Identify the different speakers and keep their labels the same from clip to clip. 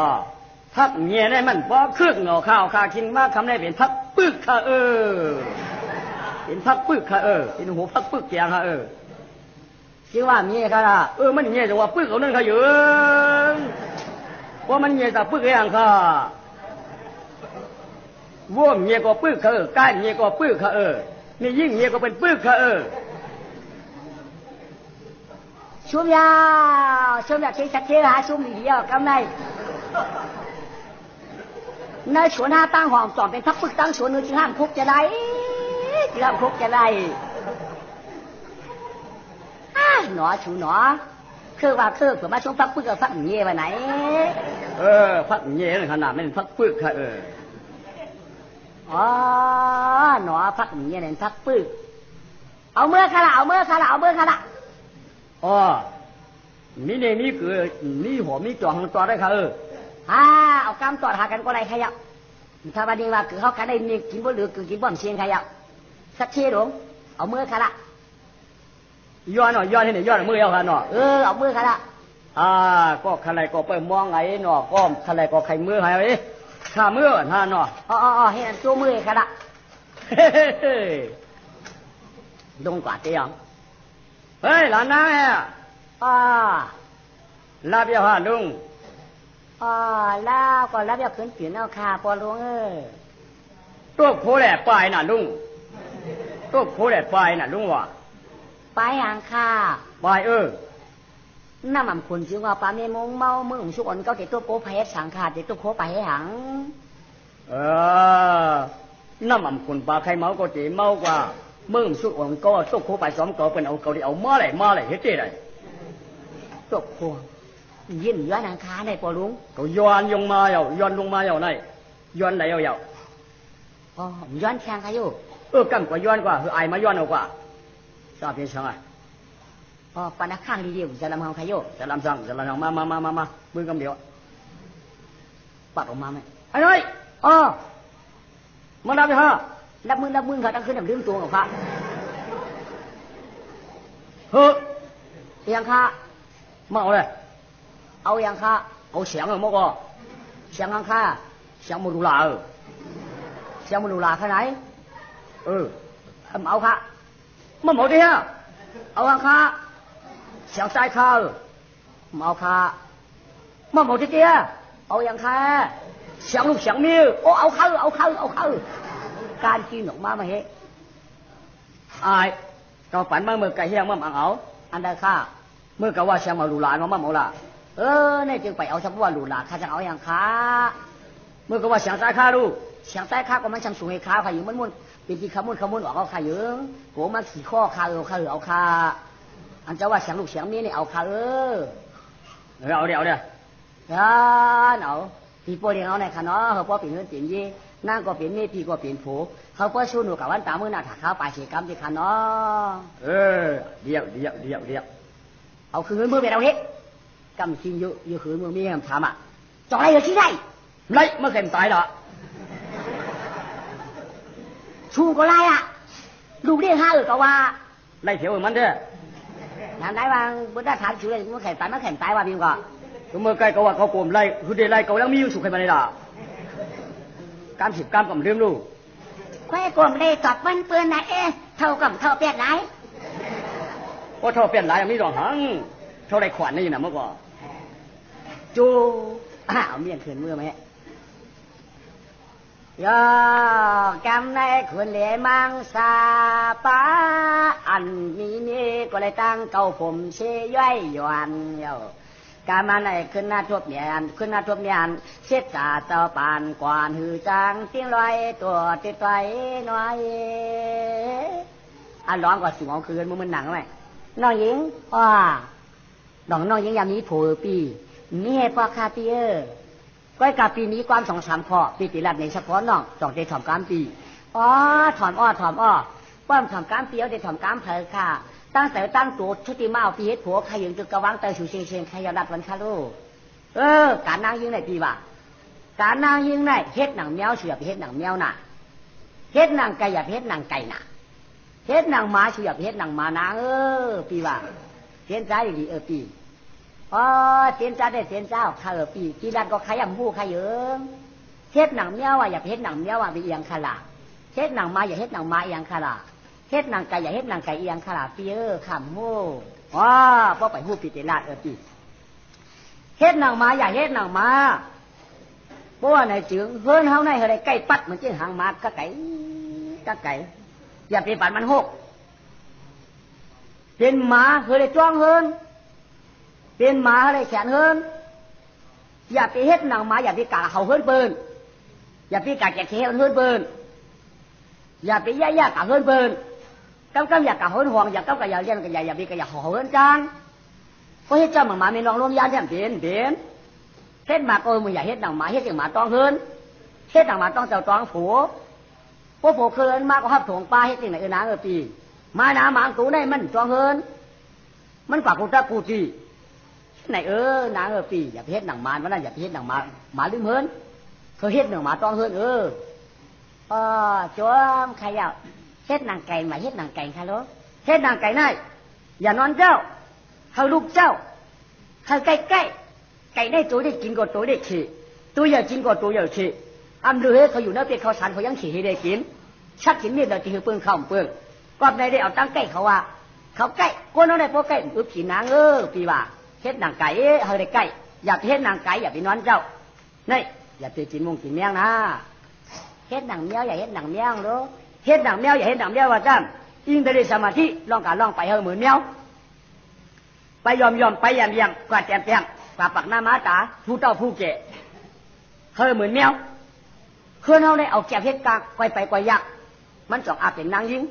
Speaker 1: อ๋อพักเงียได้มันบ่ครึ่งเงาข้าวข้ากินมากคำได้เป็นพักปึกค่ะเออเป็นพักปึกค่ะเออเป็นหัวพักปึกแกงค่ะเออคิดว่าเมียค่ะเออมันเงียจังว่าปึกเอานั่นค่ะเยอะว่ามันเงียแต่ปึกอย่างค่ะว่วงเงียก็ปึกค่ะเออก้านเงียก็ปึกค่ะเออนี่ยิ่งเงียก็เป็นปึกค่ะเออ
Speaker 2: xuống ya xuống ya thế chắc thế hả xuống gì ya cam này nơi xuống ha tăng hoàng chọn เป็นทักปึกตั้ง xuống nữa chứ ห้ามคุกจะได้ chứ ห้ามคุกจะได้อ้าหนอชูหนอคือว่าคือเผื่อมาช่วงพักปึกกับพักเงี้ยไปไหน
Speaker 1: เออพักเงียนั่นขนาดไม่เป็นพักปึกค่ะเออ
Speaker 2: อ๋อหนอพักเงี้ยเนี่ยพักปึกเอาเมื่อค่ะละเอาเมื่อค่ะละเอาเมื่อค่ะละ
Speaker 1: อ๋อมีเนี่ยมีเกือมีหัวมีจอหังตัวได้ค่ะเออ
Speaker 2: อ่าเอากำตอดหากันก็ไรขยับถ้าวันนี้ว่าคือเขากันได้มีกินบ่เหลือคือกินบ่มเชียงขยับสักเที่ยหลงเอามือค่ะละ
Speaker 1: ย้อนหน่อยย้อนให้หน่อยย้อนมือเอาค่ะเนาะ
Speaker 2: เออเอามือค่ะละ
Speaker 1: อ่าก็ใครก็ไปมองไงเนาะก็ใครก็ใครมือให้เอ้ข้ามือท่านเนาะ
Speaker 2: อ๋ออ๋ออ๋อเห็นตัวมือค่ะละ
Speaker 1: เฮ้เฮ้
Speaker 2: ลงกว่าเตียง
Speaker 1: เฮ้ยหลานนางแฮะ
Speaker 2: อ่า
Speaker 1: ลาบยาฮะลุง
Speaker 2: อ่าแล้วก็รับยาขึ้นผิวเอาค่ะปอลุงเออ
Speaker 1: ตัวโคแหล่ปลายน่ะลุงตัวโคแหล่ปลายน่ะลุงว่ะ
Speaker 2: ไปหางค่ะ
Speaker 1: ปลายเออ
Speaker 2: น้ำมันคุณจึงว่าปลาเมมงเมามึงสุกอนก็เก็ตัวโป๊เพชสังขาดเก็ตัวโคไปให้หัง
Speaker 1: เออน้ำมันคนปลาใครเมาก็จีเมากว่ามึงสุดอ่อนก็ตกโคไปซ้อมก็เป็นเอาเกาหลีเอามาเลยมาเลยเฮ็ดได้เลย
Speaker 2: ตัวโค ยิ้มย้อนหางคาในปอลุง
Speaker 1: ก็ย้อนลงมาเอาย้อนลงมาเอาไหนย้อนไหนเอาเอา
Speaker 2: อ๋อย้อนแข่งค่ะอยู่
Speaker 1: เออกันกว่าย้อนกว่าคือไอมาย้อนเอากว่าทราบเพียงช่างไง
Speaker 2: อ๋อปานักข้างดีเดียวจะลำเฮาค่ะอยู่
Speaker 1: จะลำสั่งจะลำสั่งมามามามามามือกำเดียว
Speaker 2: ปัดออกมาไหม
Speaker 1: ไอ้น้อย
Speaker 2: อ๋อ
Speaker 1: มาดับไปฮะ
Speaker 2: รับมือรับมือเขาตั้งขึ้นแบบลืมตัวของเขา
Speaker 1: เฮ้อ
Speaker 2: เอียงค่ะ
Speaker 1: มาเอาเลย
Speaker 2: เอาเอียงค่ะ
Speaker 1: เอาเสียงเอามกอ
Speaker 2: เสียงข้างค่ะ
Speaker 1: เสียงมาดูลาเออ
Speaker 2: เสียงมันดูลาข้างไหน
Speaker 1: เออ
Speaker 2: เอาเอาค่ะ
Speaker 1: มาหมดดิฮะ
Speaker 2: เอาข้างค่ะ
Speaker 1: เสียงใจข้าเออ
Speaker 2: เอาค่ะมาหมดทีเดียวเอาเอียงค่ะ
Speaker 1: เสียงลูกเสียงมี
Speaker 2: โอ้เอาเข้าเอาเข้าเอาเข้าการกินออกมามาเฮ
Speaker 1: อายเราฝันมาเมื่อไก่เฮียงมาอังเอา
Speaker 2: อันใดค่ะ
Speaker 1: เมื่อกะว่าเสียงมาดูลาเนาะมาหมดละ
Speaker 2: เออนี่จึงไปเอาชักว่าดูลาข้าจะเอาอย่างค่ะ
Speaker 1: เมื่อกะว่าเสียงใจข้าดู
Speaker 2: เสียงใต้ข้าก็มันช่างสูงให้ข้าค่ะอยู่มันมุ่นเป็นที่ขมุนขมุนออกเอาค่ะเยิงโกมาขี่ข้อข้าเออข้าเออเอาค่ะอันจะว่าเสียงลูกเสียงเมียนี่เอาค่ะเออ
Speaker 1: เอาเดี๋ยวเดี๋ยว
Speaker 2: อ่าเนาพี่พ่อเลี้ยงเอาในคะเนาะเขาพ่อเป็นเงินเป็นยี่นางก็เป็นเมียพี่ก็เป็นผัวเขาพ่อสู้หนูกับวันตามมือหน้าถักข้าวปลาเสียกรรมที่ค่ะเนาะ
Speaker 1: เออเดี๋ยวเดี๋ยวเดี๋ยวเดี๋ยว
Speaker 2: เอาคืนมือไปเอาเฮ็ดกำชิงอยู่อยู่คืนมือมีคำถามอะจอกอะไรอยู่ที่ไหน
Speaker 1: ไล่มาเข็มตายละ
Speaker 2: ชูก็ไล่อะลูกเรียกห้าเออก็ว่า
Speaker 1: ไล่เถียวมันเด้ อ
Speaker 2: ถามได้ว่าบุตรถามชูเลยมันแข่งตายมันแข่งตายว่าพี่ก็
Speaker 1: ก็เมื่อไก่ก็ว่าเขาโกมไล่คือได้ไล่เขาแล้วมีอยู่สุขให้มันเลยล่ะการสิบการกับเรื่องลูก
Speaker 2: แควกลมเลยตอบมันเปื้อนไหนเอ๊ะเท่ากับเท่าเปียกไหน
Speaker 1: ว่าเท่าเปลี่ยนหลายมีดอกหังเท่าไรขวัญนี่นะเมื่อก่อน
Speaker 2: จูอ้าวเมียนขืนมือไหมยอกำในขืนเหลมังสาปาอันนี้นี่ก็เลยตั้งเก่าผมเชยย่อยหยวนเยากามาในขึ้นหน้าทบเมียนขึ้นหน้าทบเมียนเช็ดจ่าเจ้าปานกวานหือจางเตียงลอยตัวติดไว้หน่อยอันร้องกว่าสิงของคืนมึงมันหนังไหมน้องหญิงอ้าน้องน้องยังยามนี้โผล่ปี นี่พ่อคาปีเออร์ก้อยกาปีนี้ความสองสามข้อปีติรัดในเฉพาะน้องจองได้ถ่อมกามปีอ๋อถอมอ้อถอมอ้อความถอมกามปีเอาได้ถ่อมกามเพลค่ะ ตั้งแต่ตั้งตัวชุติมาเอาปีเฮ็ดผัวใครยังจะกระวังเตยชูเชียงเชียงใครยาดัดวันคาลูเออ การนางยิงไหนปีว่าการนางยิงไหนเฮ็ดหนังแมวเสือไปเฮ็ดหนังแมวน่ะเฮ็ดหนังไก่อย่าเฮ็ดหนังไก่น่ะเฮ็ดหนังหมาเสือไปเฮ็ดหนังหมานาเออ ปีว่าเฮ็ดใจดีเออปี อ๋อเตียนจ้าได้เตียนเจ้าข้าเออปีกีรันก็ขยำหูขยเยิงเฮ็ดหนังเมี้ยวอะอย่าเฮ็ดหนังเมี้ยวอะไปเอียงขลาเฮ็ดหนังมาอย่าเฮ็ดหนังมาเอียงขลาเฮ็ดหนังไก่อย่าเฮ็ดหนังไก่เอียงขลาปีเออขำหูอ๋อพ่อไปหูปีเตลาดเออปีเฮ็ดหนังมาอย่าเฮ็ดหนังมาเพราะว่าในจึงเฮิรนเฮาในเฮาได้ใกล้ปัดเหมันเจึงหางมากก็ไก่ก็ไก่อย่าไปปัดมันหกเป็นหมาเฮาได้จ้องเฮิรน เป็นหมาเฮาได้แขนเฮิรนอย่าไปเฮ็ดหนังหมาอย่าไปกาเขาเฮิรนเปินอย่าไปกาแกะเทมันเฮิรนเปินอย่าไปย่าย่ากาเฮิรนเปินกำกำอย่ากาเฮิรนห่วงอย่ากำกะอย่าเลี้ยงกะอย่าอย่าไปกะอย่าห่อเฮิรนจางเพราะเฮ็ดเจ้าหมาหมาไม่น้องลมยานแท้เป็นเป็นเฮ็ดหมาก็มึงอย่าเฮ็ดหนังหมาเฮ็ดอย่างหมาต้องเฮิรนเฮ็ดหนังหมาต้องเจ้าต้องผัวพวกผัวเคินมากก็ฮับถงปลาเฮ็ดจริงไหนเออนางเออปี มาหนาหมางตูได้มันจองเฮินมันกว่ากูตะกูจี ไหนเออนางเออปีอย่าไปเฮ็ดหนังมารวันนั้นอย่าไปเฮ็ดหนังมาหมาลืมเฮินเขาเฮ็ดหนังหมาต้องเฮินเออเออจอมใครเอากเฮ็ดหนังไก่มาเฮ็ดหนังไก่ค่ะลูกเฮ็ดหนังไก่ได้อย่านอนเจ้าเขาลูกเจ้าเขาใกล้ใกล้ไก่ได้ตัวได้กินก็ตัวได้ขี่ตัวอย่ากินก็ตัวอย่าขี่อันเรือเขาอยู่นั่นเป็นเขาสันเขายังขี่ให้ได้กินชักกินนี่เราจะคือเปลืองข้าวเปลืองก็ได้ได้เอาตั้งใกล้เขาว่าเขาใกล้กวนเอาได้พวกใกล้อึบผีนางเออปีว่า เฮ็ดนางไก่เฮ้ยได้ใกล้อยากเฮ็ดนางไก่อย่าไปนอนเจ้านี่อย่าไปกินมงกินเมียงนะเฮ็ดนางเมียวอย่าเฮ็ดนางเมียงเด้อเฮ็ดนางเมียวอย่าเฮ็ดนางเมียวว่าจ้ำอิงได้สมาธิลองกาลองไปเฮอเหมือนเมียวไปยอมยอมไปยำยังกวาดแจมแจงกวาดปักหน้าม้าตาผู้เต้าผู้เกะเฮอเหมือนเมียวเพื่อนเขาได้เอาแก็บเฮ็ดกากไกวไปกวยักมันจองอาเป็นนางยิง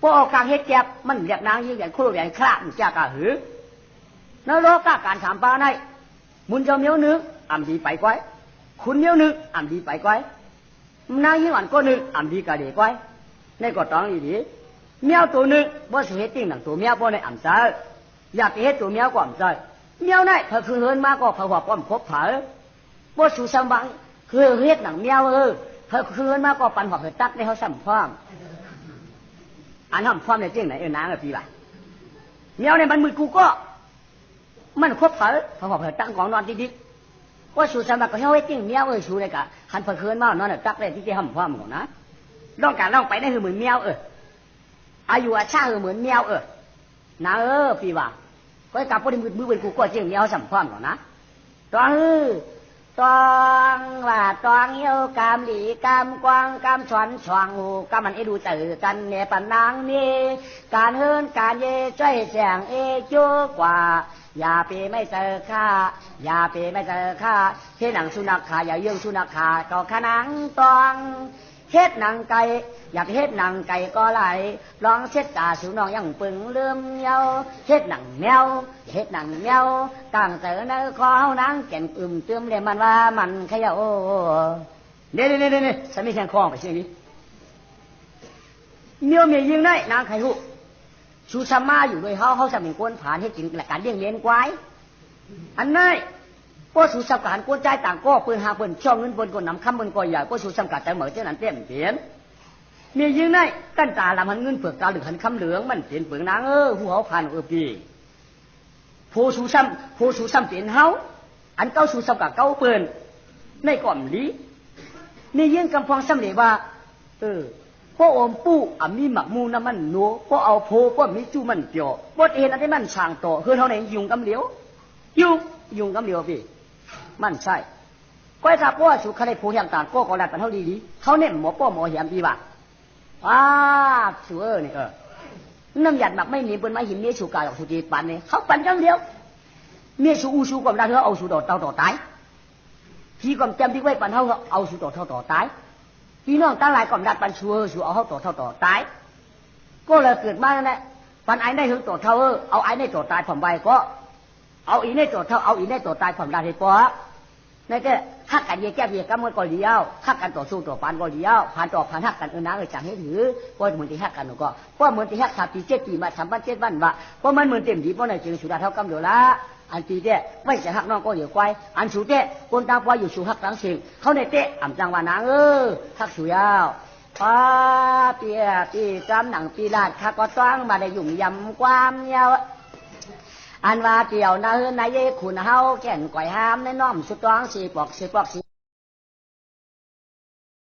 Speaker 2: พวกเอากางเฮ็ดแก็บมันเรียกนางยิงอย่างครูอย่างคราบจ้ากาหือ นรกกาการถามปลาในมุนเจ้าเมียวนึกอ่ำดีไปไกวคุณเมียวนึกอ่ำดีไปไกวนางยิ่งอ่อนก็นึกอ่ำดีกาเดีไกวในก็ต้องอีดีเมียวตัวนึกว่าสิเฮ็ดติ้งหนังตัวเมียวบ่ในอ่ำใจอยากไปเฮ็ดตัวเมียวก็อ่ำใจเมียวในเธอคือเฮินมาก็เผาหัวป้อมคบเผาบ่สู่สังบังคือเฮ็ดหนังเมียวเออเธอคืนมาก็ปันหัวเธอตักในเขาสัมพร้อมอันห้อมพ้อมในเจ้งไหนเออนางอะพี่บ่าเมียวในมันมือกูก็ มันครบเผอพอหัวเธอตั้งของนอนดิดิว่าสู่สมัครก็เฮ้ยเจ้งเมียวเออสู่เลยกะหันเผื่อคืนมานอนตักเลยที่ที่ห้อมพร้อมของนะลองการลองไปได้คือเหมือนเมียวเอออายุอาชาเออเหมือนเมียวเออนาเออพี่ว่าก็กลับพอดีมือมือเป็นกูก็เจ้งเมียวสัมพร้อมของนะตอนเออตองว่าตองเยี่ยวกามหลีกามกวางกามชวนชวงหูกามันเอดูเตอกันเนปันนางนี่การเฮินการเย่จ้อยแสงเอจูกว่า อย่าไปไม่เจอข้าอย่าไปไม่เจอข้าเฮ็ดหนังสุนัขขาอย่าเยื่องสุนัขขาก็ขนังตองเฮ็ดหนังไก่อยากเฮ็ดหนังไก่ก็ไหลลองเช็ดตาสูน้องยังปึงเลื่อมเยาเฮ็ดหนังแมวเฮ็ดหนังแมวตั้งเจอเนื้อคอเฮานางแก่นอึมเติมเลยมันว่ามันขยะโอ้เด้เด้เด้เด้ฉันไม่แข่งคล้องไปเช่นนี้เมียวเมียยิงได้นางไข่หุ ชูชามาอยู่ด้วยเฮาเฮาจะเป็นกวนผ่านให้กินหลักการเลี้ยงเลี้ยงควายอันนั้นพวกสูสับการกวนใจต่างก็ปืนหาปืนช่องเงินปืนกนนำคำปืนก่อยใหญ่พวกสูสังกัดแต่เหมือนเจ้านั้นเต็มเปลี่ยนมียิงได้กันตาลำมันเงินเปลือกตาหรือหันคำเหลืองมันเปลี่ยนเปลือกนางเออหัวเขาผ่านเออปีผู้สูซ้ำผู้สูซ้ำเปลี่ยนเฮาอันเก้าสูสับกับเก้าปืนในก่อมลีมียิงกำพองซ้ำเลยว่าเออ พวกอมปู้อะมีหมักมูน้ำมันนัวพวกเอาโพพวกมีจูมันเปียวบดเอ็นอะไรมันช่างต่อคือเท่าไหร่ยุงกำเหลียวยุงยุงกำเหลียวพี่มันใช่ก้อยกับว่าสุขได้ผู้ยางต่างก็กอดัดปันเท่าดีดีเขาเนี่ยหมอป้อหมอเหียมดีบ่าว้าชัวนี่เออน้ำหยัดหมักไม่มีบนไม้หินเมียชูกาหรอกสุจีปันเนี่ยเขาปันจังเดียวเมียชูอูชูความได้เธอเอาสูดเตาต่อตายพี่ความจำที่ไว้ปันเท่าเอาสูดเท่าต่อตาย พี่น้องตั้งหลายก่อมดัดปันชัวชัวเอาเข้าต่อเท่าต่อตายก็เลยเกิดมาเนี่ยปันไอ้ได้ถึงต่อเท่าเออเอาไอ้ได้ต่อตายผอมใบก็ เอาอีในตัวเท่าเอาอีในตัวตายความได้ให้ปอ ในก่ฮักกันเยแก้เย่ก้มันก็เลี้ยวฮักกันต่อสู้ต่อปานก็เลี้ยวผ่านต่อผ่านฮักกันเออนาเออจังให้ถือเพราะเหมือนที่ฮักกันหนูก็เพราะเหมือนที่ฮักสามปีเจ็ดปีมาสามพันเจ็ดวันวะเพราะมันเหมือนเต็มดีเพราะในจึงสุดาเท่ากำเดียวละอันตีเตะไม่ใช่ฮักน้องก็เดี๋ยควายอันสูเตะคนตาควายอยู่สูฮักทั้งสิ่งเขาในเตะอ่ำจังวานางเออฮักสุยาวป้าเปียปีกำหนังปีลาดข้าก็ต้องมาได้ยุ่งยำความยาว อันว่าเกี่ยวนะเฮือนนายเยคุณเฮาแก่นก่อยหามในน้อมสุดต้องสีปอกสีปอกสี